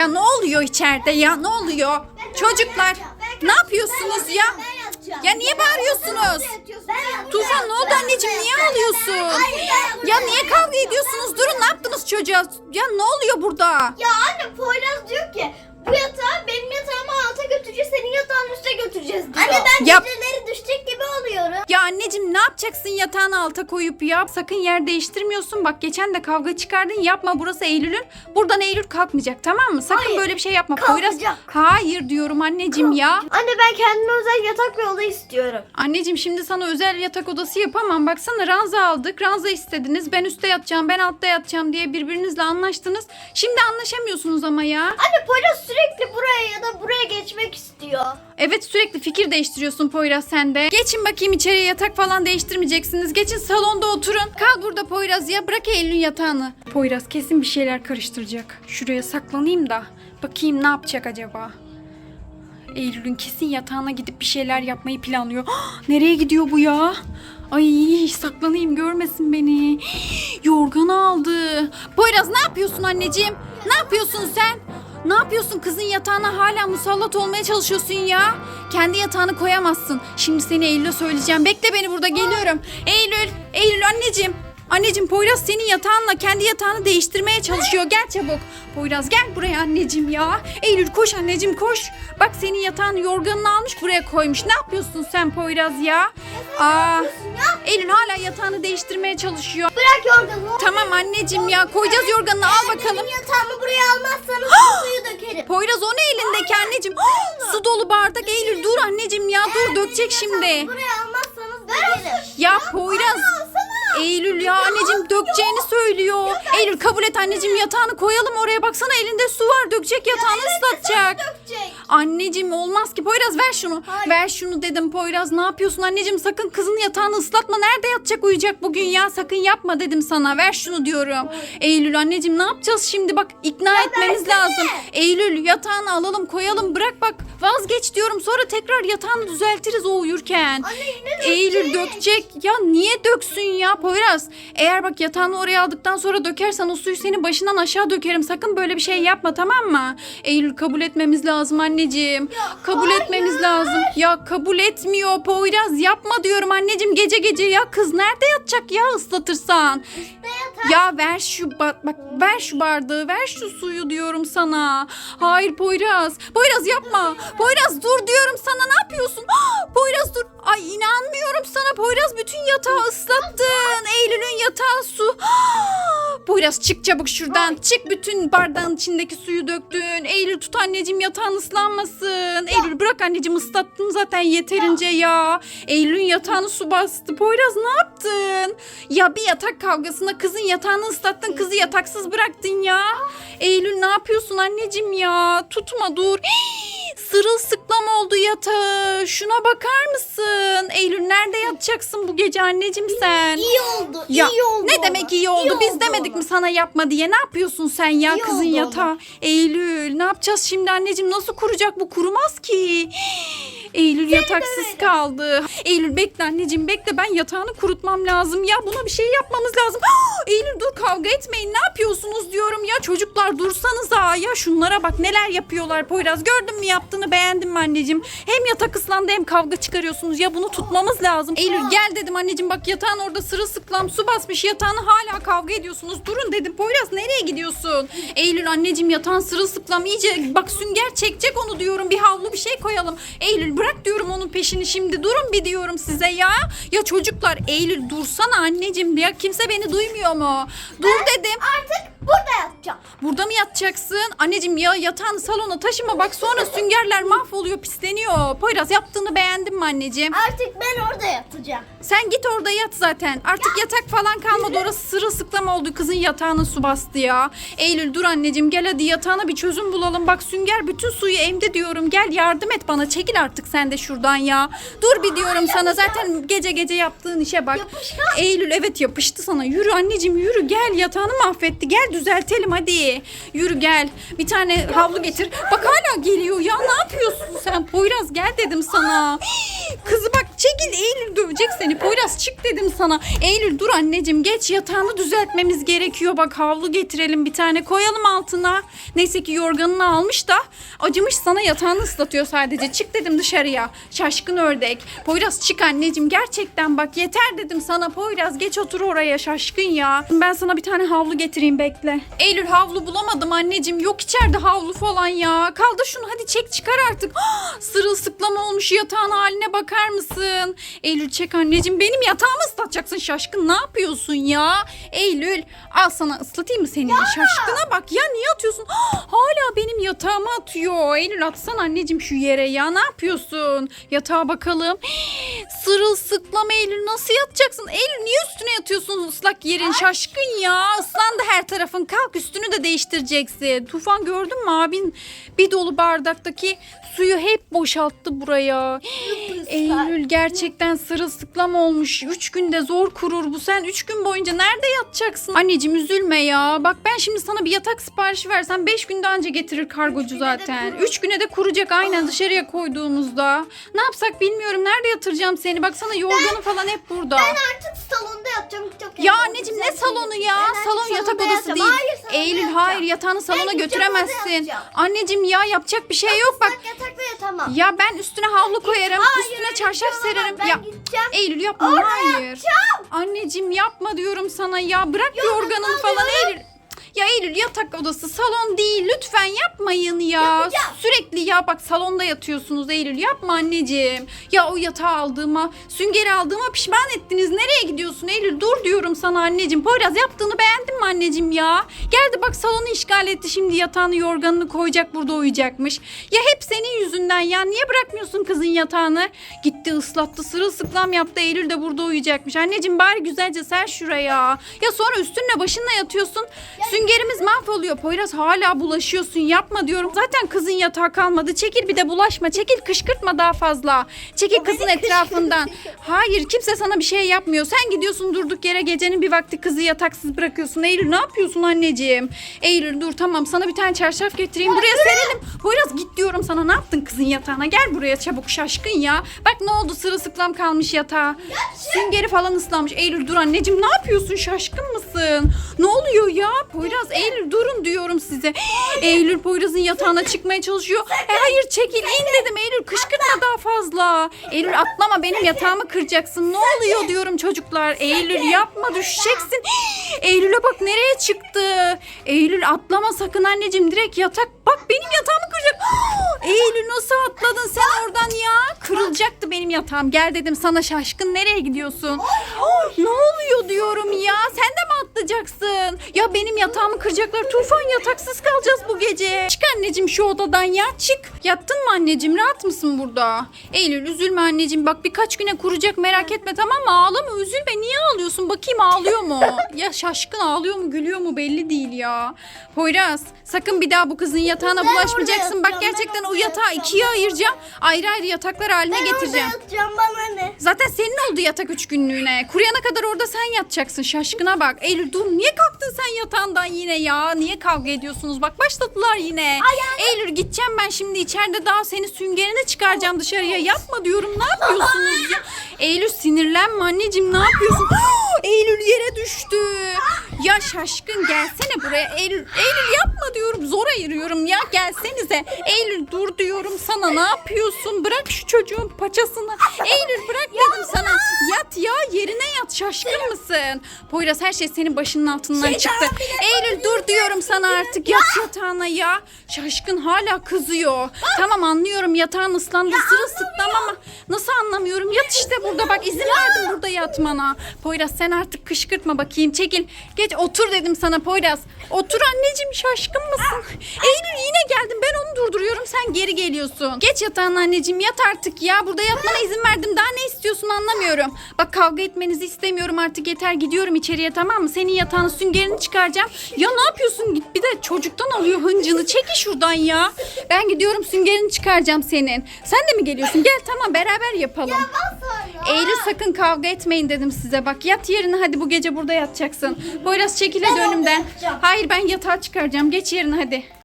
Ya ne oluyor içeride ya ne oluyor? Çocuklar ne yapıyorsunuz ya? Ya niye bağırıyorsunuz? Tufan ne oldu anneciğim niye ağlıyorsun? Ya niye kavga ediyorsunuz? Durun ne yaptınız çocuğa? Ya ne oluyor burada? Ya anne Poyraz diyor ki bu yatağı benim yatağımı alta götüreceğiz senin yatağın üste götüreceğiz diyor. Anne ben Yap. geceleri düşecek gibi oluyorum. Ya anneciğim ne yapacaksın yatağını alta koyup ya? Sakın yer değiştirmiyorsun. Bak geçen de kavga çıkardın. Yapma burası Eylül'ün. Buradan Eylül kalkmayacak tamam mı? Sakın Hayır, böyle bir şey yapma. Poyraz. kalkacak. Hayır diyorum anneciğim ya. Anne ben kendime özel yatak ve oda istiyorum. Anneciğim şimdi sana özel yatak odası yapamam. Baksana ranza aldık. Ranza istediniz. Ben üstte yatacağım, ben altta yatacağım diye birbirinizle anlaştınız. Şimdi anlaşamıyorsunuz ama ya. Anne Poyraz sürekli buraya ya da buraya geçmek istiyor. Evet sürekli fikir değiştiriyorsun Poyraz sen de. Geçin bakayım içeriye yatak falan değiştirmeyeceksiniz. Geçin salonda oturun. Kal burada Poyraz ya. Bırak Eylül'ün yatağını. Poyraz kesin bir şeyler karıştıracak. Şuraya saklanayım da. Bakayım ne yapacak acaba. Eylül'ün kesin yatağına gidip bir şeyler yapmayı planlıyor. Nereye gidiyor bu ya? Ay saklanayım görmesin beni. Yorganı aldı. Poyraz ne yapıyorsun anneciğim? Ne yapıyorsun sen? Ne yapıyorsun kızın yatağına hala musallat olmaya çalışıyorsun ya? Kendi yatağını koyamazsın. Şimdi seni Eylül'e söyleyeceğim. Bekle beni burada geliyorum. Eylül, Eylül anneciğim. Anneciğim Poyraz senin yatağınla kendi yatağını değiştirmeye çalışıyor. Gel çabuk. Poyraz gel buraya anneciğim ya. Eylül koş anneciğim koş. Bak senin yatağını yorganını almış buraya koymuş. Ne yapıyorsun sen Poyraz ya? Aa, Eylül hala yatağını değiştirmeye çalışıyor. Bırak yorganı. Tamam anneciğim ya koyacağız yorganını al bakalım. Benim yatağımı buraya almazsanız suyu dökerim. Poyraz o ne elindeki anneciğim? Su dolu bardak Eylül dur anneciğim ya dur dökecek şimdi. Buraya almazsanız dökerim. Ya Poyraz Eylül ya anneciğim dökeceğini söylüyor. Eylül kabul et anneciğim yatağını koyalım oraya baksana elinde su var dökecek yatağını ıslatacak. Dökecek. Anneciğim olmaz ki Poyraz ver şunu. Hayır. Ver şunu dedim Poyraz ne yapıyorsun anneciğim sakın kızın yatağını ıslatma. Nerede yatacak uyuyacak bugün ya sakın yapma dedim sana ver şunu diyorum. Eylül anneciğim ne yapacağız şimdi bak ikna etmemiz versene. lazım. Eylül yatağını alalım koyalım bırak bak vazgeç diyorum sonra tekrar yatağını düzeltiriz o uyurken. Anne Eylül dökecek. Ya niye döksün ya Poyraz? Eğer bak yatağını oraya aldıktan sonra dökersen o suyu senin başından aşağı dökerim. Sakın böyle bir şey yapma tamam mı? Eylül kabul etmemiz lazım anneciğim. kabul etmemiz lazım. Ya kabul etmiyor Poyraz. Yapma diyorum anneciğim gece gece ya kız nerede yatacak ya ıslatırsan. Ya ver şu bak bak ver şu bardağı ver şu suyu diyorum sana. Hayır Poyraz. Poyraz yapma. Poyraz dur diyorum sana ne yapıyorsun? Poyraz dur. Ay inanmıyorum sana Poyraz bütün yatağı ıslattın. Eylül'ün yatağı su. Poyraz çık çabuk şuradan. Çık bütün bardağın içindeki suyu döktün. Eylül tut anneciğim yatağın ıslanmasın. Eylül bırak anneciğim ıslattın zaten yeterince ya. Eylül'ün yatağını su bastı. Poyraz ne yaptın? Ya bir yatak kavgasına kızın yatağını ıslattın. Kızı yataksız bıraktın ya. Eylül ne yapıyorsun anneciğim ya? Tutma dur. Hii, Sırılsıklam oldu yatağı. Şuna bakar mısın? Nerede yatacaksın bu gece anneciğim sen? İyi oldu. Ya iyi oldu. ne demek iyi oldu? Biz oldu demedik ona. mi sana yapma diye? Ne yapıyorsun sen ya İyi kızın yatağı? Eylül ne yapacağız şimdi anneciğim? Nasıl kuracak bu? Kurumaz ki. Eylül yataksız kaldı. Eylül bekle anneciğim bekle ben yatağını kurutmam lazım. Ya buna bir şey yapmamız lazım. Eylül dur kavga etmeyin. Ne yapıyorsunuz diyorum ya. Çocuklar dursanıza. Ya şunlara bak neler yapıyorlar Poyraz. Gördün mü yaptığını beğendin mi anneciğim? Hem yatak ıslandı hem kavga çıkarıyorsunuz. Ya bunu tutmamız lazım. Eylül gel dedim anneciğim bak yatağın orada sırılsıklam su basmış. Yatağını hala kavga ediyorsunuz. Durun dedim Poyraz nereye gidiyorsun? Eylül anneciğim yatağın sırılsıklam iyice bak sünger çekecek onu diyorum. Bir havlu bir şey koyalım. Eylül bırak diyorum onun peşini şimdi. Durun bir diyorum size ya. Ya çocuklar Eylül dursana anneciğim. Ya kimse beni duymuyor mu? Dur dedim. Artık burada yatacağım. Burada mı yatacaksın? Anneciğim ya yatağını salona taşıma bak sonra süngerler mahvoluyor pisleniyor. Poyraz yaptığını beğendin mi anneciğim? Artık ben orada yatacağım. Sen git orada yat zaten. Artık yatak falan kalmadı. Orası sırılsıklam oldu. Kızın yatağına su bastı ya. Eylül dur anneciğim gel hadi yatağına bir çözüm bulalım. Bak Sünger bütün suyu emdi diyorum. Gel yardım et bana. Çekil artık sen de şuradan ya. Dur bir diyorum sana. Zaten gece gece yaptığın işe bak. Yapışkan. Eylül evet yapıştı sana. Yürü anneciğim yürü gel. Yatağını mahvetti. Gel düzeltelim hadi. Yürü gel. Bir tane havlu getir. Bak hala geliyor ya. Ne yapıyorsun sen? Poyraz gel dedim sana. Kızı bak Çekil Eylül dövecek seni. Poyraz çık dedim sana. Eylül dur anneciğim geç yatağını düzeltmemiz gerekiyor. Bak havlu getirelim bir tane koyalım altına. Neyse ki yorganını almış da acımış sana yatağını ıslatıyor sadece. Çık dedim dışarıya. Şaşkın ördek. Poyraz çık anneciğim gerçekten bak yeter dedim sana Poyraz geç otur oraya şaşkın ya. Ben sana bir tane havlu getireyim bekle. Eylül havlu bulamadım anneciğim. Yok içeride havlu falan ya. Kaldır şunu hadi çek çıkar artık. Sırılsıklam olmuş yatağın haline bakar mısın? Eylül çek anneciğim benim yatağımı ıslatacaksın şaşkın. Ne yapıyorsun ya? Eylül al sana ıslatayım mı seni? Şaşkına bak ya niye atıyorsun? Hala benim yatağıma atıyor. Eylül atsana anneciğim şu yere ya. Ne yapıyorsun? Yatağa bakalım. Sırılsıklam Eylül nasıl yatacaksın? Eylül niye üstüne yatıyorsun ıslak yerin? Şaşkın ya. Islandı her tarafın. Kalk üstünü de değiştireceksin. Tufan gördün mü abin? Bir dolu bardaktaki suyu hep boşalttı buraya. Eylül gerçekten sırılsıklam olmuş. Üç günde zor kurur bu. Sen üç gün boyunca nerede yatacaksın? Anneciğim üzülme ya. Bak ben şimdi sana bir yatak siparişi versem beş günde anca getirir kargocu zaten. Üç güne de kuracak aynen dışarıya koyduğumuzda. Ne yapsak bilmiyorum. Nerede yatıracağım seni? Baksana yorganı falan hep burada. Ben artık salonda yatacağım. Çok Ya eğlenceli anneciğim ne salonu ya? Ben artık Salon yatak salonda odası yatacağım. değil. Hayır, salonda Eylül yatacağım. hayır yatağını salona gideceğim, götüremezsin. yatacağım. Anneciğim ya yapacak bir şey yok bak. Islak yatakta yatamam. Ya ben üstüne havlu koyarım, Hayır, üstüne çarşaf şey olamaz. sererim. Ben ya gideceğim. Eylül yapma Orada hayır. Anneciğim yapma diyorum sana ya. Bırak yorganını falan Eylül. Ya Eylül yatak odası salon değil lütfen yapmayın ya. Yapacağım. Sürekli ya bak salonda yatıyorsunuz Eylül yapma anneciğim. Ya o yatağı aldığıma süngeri aldığıma pişman ettiniz. Nereye gidiyorsun Eylül dur diyorum sana anneciğim. Poyraz yaptığını beğendin mi anneciğim ya? Geldi bak salonu işgal etti şimdi yatağını yorganını koyacak burada uyuyacakmış. Ya hep senin yüzünden ya niye bırakmıyorsun kızın yatağını? Gitti ıslattı sırılsıklam yaptı Eylül de burada uyuyacakmış. Anneciğim bari güzelce ser şuraya. Ya sonra üstünle başınla yatıyorsun. Süngerimiz mahvoluyor. Poyraz hala bulaşıyorsun. Yapma diyorum. Zaten kızın yatağı kalmadı. Çekil bir de bulaşma. Çekil kışkırtma daha fazla. Çekil kızın etrafından. Hayır kimse sana bir şey yapmıyor. Sen gidiyorsun durduk yere gecenin bir vakti kızı yataksız bırakıyorsun. Eylül ne yapıyorsun anneciğim? Eylül dur tamam sana bir tane çarşaf getireyim. Buraya serelim. Poyraz git diyorum sana. Ne yaptın kızın yatağına? Gel buraya çabuk şaşkın ya. Bak ne oldu sırılsıklam kalmış yatağa. Süngeri falan ıslanmış. Eylül dur anneciğim ne yapıyorsun? Şaşkın mısın? Ne oluyor ya? Poyraz Eylül durun diyorum size. Eylül Poyraz'ın yatağına çıkmaya çalışıyor. E, hayır çekil in dedim Eylül kışkırtma daha fazla. Eylül atlama benim yatağımı kıracaksın. Ne oluyor diyorum çocuklar. Eylül yapma düşeceksin. Eylül'e bak nereye çıktı. Eylül atlama sakın anneciğim direkt yatak. Bak benim yatağımı kıracak. Eylül nasıl atladın sen oradan ya? Kırılacaktı benim yatağım. Gel dedim sana şaşkın nereye gidiyorsun? ne oluyor diyorum ya. Sen de mi atlayacaksın? Ya benim yatağımı kıracaklar. Tufan yataksız kalacağız bu gece. Çık anneciğim şu odadan ya çık. Yattın mı anneciğim? Rahat mısın burada? Eylül üzülme anneciğim. Bak birkaç güne kuracak merak etme tamam mı? Ağlama üzülme. Niye ağlıyorsun? Bakayım ağlıyor mu? ya şaşkın ağlıyor mu gülüyor mu belli değil ya. Poyraz sakın bir daha bu kızın yatağına Ben orada bulaşmayacaksın. Bak yatacağım, ben gerçekten o orada yatağı yatacağım. ikiye ayıracağım. Ayrı ayrı yataklar haline Ben getireceğim. orada yatacağım bana ne? Zaten senin oldu yatak üç günlüğüne. Kuruyana kadar orada sen yatacaksın. Şaşkına bak. Eylül dur niye kalktın sen yatağından yine ya? Niye kavga ediyorsunuz? Bak başladılar yine. Eylül gideceğim ben şimdi içeride daha seni süngerini çıkaracağım dışarıya. Yapma diyorum ne yapıyorsunuz ya? Eylül sinirlenme anneciğim ne yapıyorsun? Eylül yere düştü. Ya şaşkın gelsene buraya. Eylül, Eylül yapma diyorum. Zor ayırıyorum ya. Gelsenize. Eylül dur diyorum sana. Ne yapıyorsun? Bırak şu çocuğun paçasını. Eylül bırak dedim sana. Yat ya yerine yat. Şaşkın mısın? Poyraz her şey senin başının altından Şey çıktı. Eylül dur diyorum sana artık. Yat yatağına ya. Şaşkın hala kızıyor. Tamam anlıyorum yatağın ıslandı sırılsıklam ama nasıl anlamıyorum? Yat işte burada bak izin verdim burada yatmana. Poyraz sen artık kışkırtma bakayım çekil. Geç otur dedim sana Poyraz. Otur anneciğim şaşkın mısın? Eylül yine geldim ben onu durduruyorum sen geri geliyorsun. Geç yatağına anneciğim yat artık ya. Burada yatmana izin verdim daha ne istiyorsun anlamıyorum. Bak kavga etmenizi istemiyorum artık yeter gidiyorum içeriye tamam mı? Senin yatağının süngerini çıkaracağım. Ya ne yapıyorsun git bir de çocuktan alıyor hıncını. Çekil şuradan ya. Ben gidiyorum süngerini çıkaracağım senin. Sen de mi geliyorsun? Gel tamam beraber yapalım. Sonra. Eylül sakın kavga etmeyin dedim size. Bak yat yerine hadi bu gece burada yatacaksın. Poyraz çekil hadi önümden. Hayır ben yatağa çıkaracağım. Geç yerine hadi.